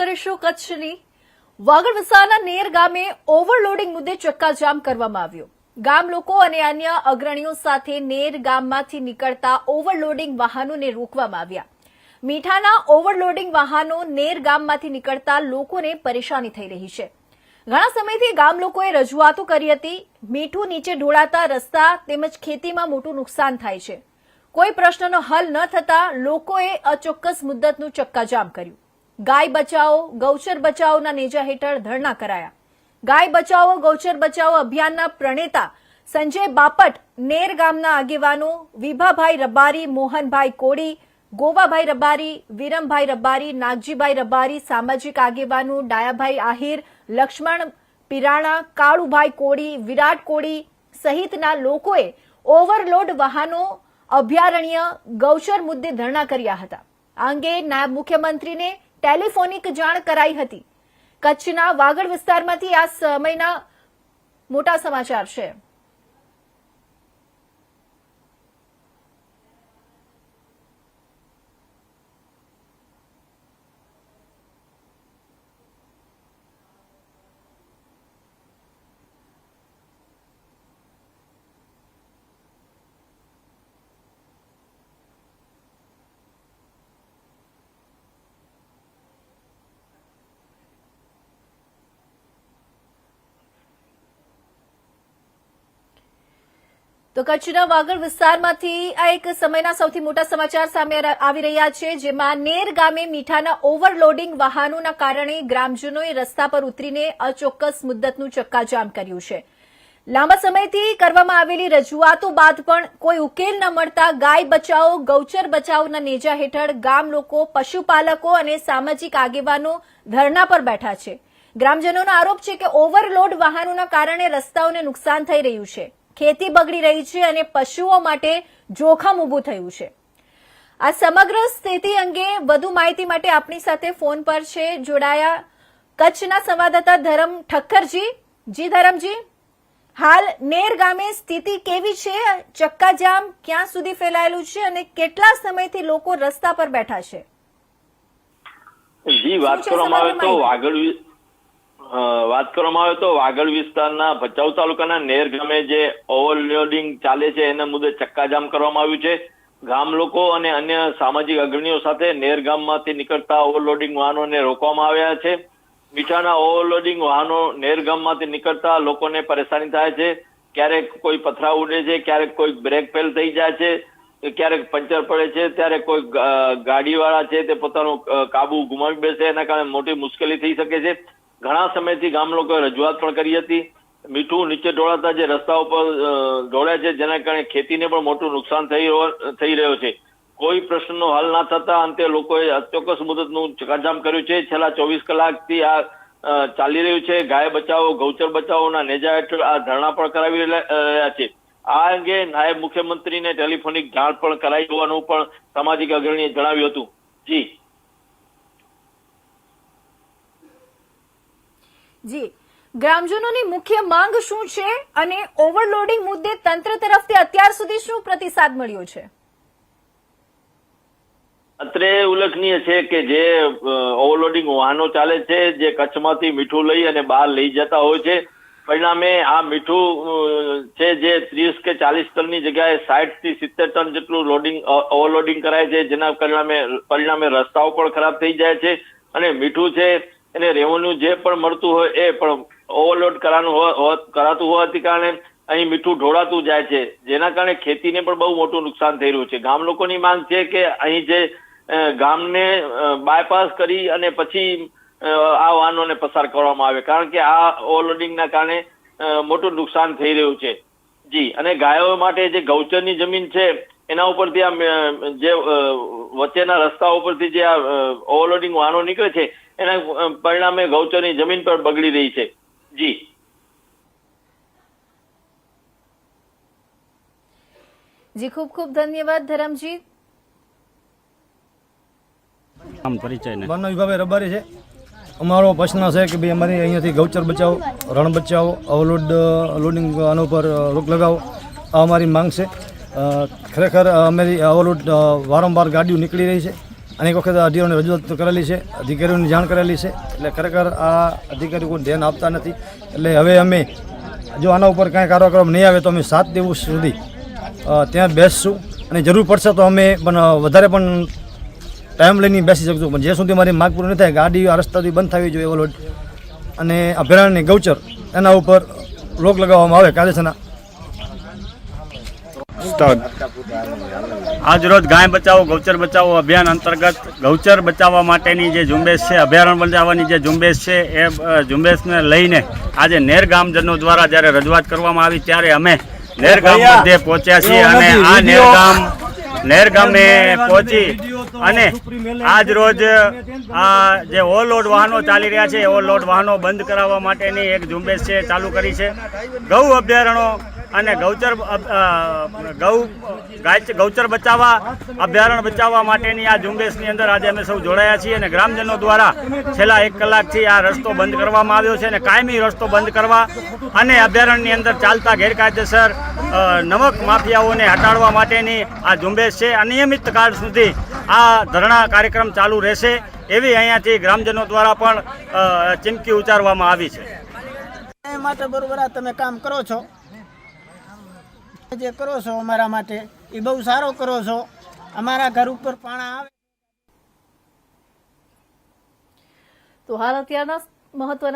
કરીશું કચ્છની. વાગડ વિસ્તારના નેર ગામે ઓવરલોડિંગ મુદ્દે ચક્કાજામ કરવામાં આવ્યો. ગામ લોકો અને અન્ય અગ્રણીઓ સાથે નેર ગામમાંથી નીકળતા ઓવરલોડિંગ વાહનોને રોકવામાં આવ્યા. મીઠાના ઓવરલોડિંગ વાહનો નેર ગામમાંથી નીકળતા લોકોને પરેશાની થઈ રહી છે. ઘણા સમયથી ગામ લોકોએ રજૂઆતો કરી હતી, મીઠું નીચે ઢોળાતા રસ્તા તેમજ ખેતીમાં મોટું નુકસાન થાય છે. કોઈ પ્રશ્નનો હલ ન થતા લોકોએ અચોક્કસ મુદ્દતનું ચક્કાજામ કર્યું. ગાય બચાવો, ગૌચર બચાવોના નેજા હેઠળ ધરણા કરાયા. ગાય બચાવો, ગૌચર બચાવો અભિયાનના પ્રણેતા સંજય બાપટ, નેર ગામના આગેવાનો વિભાભાઈ રબારી, મોહનભાઈ કોડી ગોવાભાઈ રબારી, વિરમભાઈ રબારી, નાગજીભાઈ રબારી, સામાજિક આગેવાનો ડાયાભાઈ આહિર, લક્ષ્મણ પિરાણા, કાળુભાઈ કોડી વિરાટ કોડી સહિતના લોકોએ ઓવરલોડ વાહનો અભયારણ્ય ગૌચર મુદ્દે ધરણા કર્યા હતા. આ અંગે નાયબ મુખ્યમંત્રીને ટેલિફોનિક જાણ કરાઈ હતી. કચ્છના વાગડ વિસ્તારમાંથી આ સમયના મોટા સમાચાર છે. તો કચ્છના વાગડ વિસ્તારમાંથી આ એક સમયના સૌથી મોટા સમાચાર સામે આવી રહ્યા છે, જેમાં નેર ગામે મીઠાના ઓવરલોડિંગ વાહનોના કારણે ગ્રામજનોએ રસ્તા પર ઉતરીને અચોક્કસ મુદ્દતનું ચક્કાજામ કર્યું છે. લાંબા સમયથી કરવામાં આવેલી રજૂઆતો બાદ પણ કોઈ ઉકેલ ન મળતા ગાય બચાવો, ગૌચર બચાવના નેજા હેઠળ ગામ લોકો, પશુપાલકો અને સામાજિક આગેવાનો ધરણા પર બેઠા છે. ગ્રામજનોનો આરોપ છે કે ઓવરલોડ વાહનોના કારણે રસ્તાઓને નુકસાન થઈ રહ્યું છે. ખેતી બગડી રહી છે અને પશુઓ માટે જોખમ ઊભું થયું છે. આ સમગ્ર સ્થિતિ અંગે વધુ માહિતી માટે આપણી સાથે ફોન પર છે જોડાયા કચ્છના સંવાદદાતા ધરમ ઠક્કરજી. જી ધરમજી હાલ નેર ગામે સ્થિતિ કેવી છે? ચક્કાજામ ક્યાં સુધી ફેલાયેલું છે અને કેટલા સમયથી લોકો રસ્તા પર બેઠા છે? જી વાત કરવામાં આવે તો વાગડ વાત કરવામાં આવે તો વાગડ વિસ્તારના ભચાઉ તાલુકાના નેર ગામે જે ઓવરલોડિંગ ચાલે છે, એના મુદ્દે ચક્કાજામ કરવામાં આવ્યું છે. ગામ લોકો અને અન્ય સામાજિક અગ્રણીઓ સાથે નેર ગામમાંથી નીકળતા ઓવરલોડિંગ વાહનોને રોકવામાં આવ્યા છે. મીઠાના ઓવરલોડિંગ વાહનો નેર ગામમાંથી નીકળતા લોકોને પરેશાની થાય છે. ક્યારેક કોઈ પથરા ઉડે છે, ક્યારેક કોઈ બ્રેક ફેલ થઈ જાય છે, ક્યારેક પંચર પડે છે, ત્યારે કોઈ ગાડીવાળા છે તે પોતાનું કાબુ ગુમાવી બેસે, એના કારણે મોટી મુશ્કેલી થઈ શકે છે. ઘણા સમયથી ગામ લોકોએ રજૂઆત પણ કરી હતી. મીઠું નીચે ઢોળાતા જે રસ્તા ઉપર ઢોળ્યા છે, જેના કારણે ખેતીને પણ મોટું નુકસાન થઈ થઈ રહ્યો છે. કોઈ પ્રશ્નનો હલ ના થતા અંતે લોકોએ અચોક્કસ મુદતનું ચકાજામ કર્યું છે. છેલ્લા ચોવીસ કલાકથી આ ચાલી રહ્યું છે. ગાય બચાવો, ગૌચર બચાવોના નેજા હેઠળ આ ધરણા પણ કરાવી રહ્યા છે. આ અંગે નાયબ મુખ્યમંત્રીને ટેલિફોનિક જાણ પણ કરાઈ હોવાનું પણ સામાજિક અગ્રણીએ જણાવ્યું હતું. જી. જી. ગ્રામજનોની મુખ્ય માંગ શું છે અને ઓવરલોડિંગ મુદ્દે તંત્ર તરફથી અત્યાર સુધી શું પ્રતિસાદ મળ્યો છે? અત્રે ઉલ્લેખનીય છે કે જે ઓવરલોડિંગ વાહનો ચાલે છે, જે કચ્છમાંથી મીઠું લઈ અને બહાર લઈ જતા હોય છે, પરિણામે આ મીઠું છે જે ત્રીસ કે ચાલીસ ટનની જગ્યાએ સાઠથી સિત્તેર ટન જેટલું લોડિંગ ઓવરલોડિંગ કરાય છે, જેના પરિણામે પરિણામે રસ્તાઓ પણ ખરાબ થઈ જાય છે અને મીઠું છે એને રેવન્યુ જે પણ મળતું હોય એ પણ ઓવરલોડ કરવાનું કરાતું હોવાથી કારણે અહીં મીઠું ઢોળાતું જાય છે. જેના કારણે ખેતીને પણ બહુ મોટું નુકસાન થઈ રહ્યું છે. ગામ લોકોની માંગ છે કે અહીં જે ગામને બાયપાસ કરી અને પછી આ વાહનોને પસાર કરવામાં આવે. કારણ કે આ ઓવરલોડિંગના કારણે મોટું નુકસાન થઈ રહ્યું છે. જી, અને ગાયો માટે જે ગૌચરની જમીન છે, એના ઉપરથી આ જે વચ્ચેના રસ્તા ઉપરથી જે આ ઓવરલોડિંગ વાહનો નીકળે છે એના પરિણામે ગૌચરની જમીન પર બગડી રહી છે. જી. જી ખૂબ ખૂબ ધન્યવાદ ધરમજી. આમ પરિચય ને માનવ વિભાગે રબારી છે. અમારો પ્રશ્ન છે કે ભાઈ અમારી અહીંયાથી ગૌચર બચાવો રણ બચાવો ઓવરલોડ લોડિંગ આના ઉપર રોક લગાવો. આ અમારી માંગ છે. ખરેખર અમારી ઓવરલોડ વારંવાર ગાડીઓ નીકળી રહી છે. અનેક વખત અધિકારીઓને રજૂઆત કરેલી છે, અધિકારીઓની જાણ કરેલી છે, એટલે ખરેખર આ અધિકારીઓ કોઈ ધ્યાન આપતા નથી. એટલે હવે અમે જો આના ઉપર કાંઈ કાર્યક્રમ નહીં આવે તો અમે સાત દિવસ સુધી ત્યાં બેસશું. અને જરૂર પડશે તો અમે પણ વધારે પણ ટાઈમ લઈને બેસી શકશું. પણ જ્યાં સુધી મારી માગ પૂરી નહીં થાય, ગાડી આ રસ્તાથી બંધ થવી જોઈએ, ઓવરલોડ. અને અભયારણ્ય ગૌચર, એના ઉપર રોક લગાવવામાં આવે કાયદેસરના. આજ રોજ ગાય બચાવો ગૌચર બચાવો અભિયાન અંતર્ગત ગૌચર બચાવવા માટેની જે ઝુંબેશ છે અભયારણ્ય બચાવવાની જે ઝુંબેશ છે એ ઝુંબેશને લઈને આજે નેર ગામજનો દ્વારા જ્યારે રજૂઆત કરવામાં આવી ત્યારે અમે નેર ગામ મધ્યે પહોંચ્યા છીએ અને આ નેર ગામ નેર ગામે પહોંચી અને આજ રોજ આ જે ઓવરલોડ વાહનો ચાલી રહ્યા છે ઓવરલોડ વાહનો બંધ કરાવવા માટેની એક ઝુંબેશ છે ચાલુ કરી છે. ગૌ અભયારણ્યો અને ગૌચર ગૌ ગૌચર બચાવવા, અભયારણ્ય બચાવવા માટેની આ ઝુંબેશની અંદર આજે અમે સૌ જોડાયા છીએ અને ગ્રામજનો દ્વારા છેલ્લા એક કલાકથી આ રસ્તો બંધ કરવામાં આવ્યો છે અને કાયમી રસ્તો બંધ કરવા અને અભયારણ્યની અંદર ચાલતા ગેરકાયદેસર નમક માફિયાઓને હટાડવા માટેની આ ઝુંબેશ છે. અનિયમિત કાળ સુધી આ ધરણા કાર્યક્રમ ચાલુ રહેશે એવી અહીંયાથી ગ્રામજનો દ્વારા પણ ચીમકી ઉચ્ચારવામાં આવી છે. માટે બરોબર તમે કામ કરો છો. જે કરો છો અમારા માટે, એ બહુ સારો કરો છો. અમારા ઘર ઉપર પાણા આવે. તો હાલ અત્યારના મહત્વના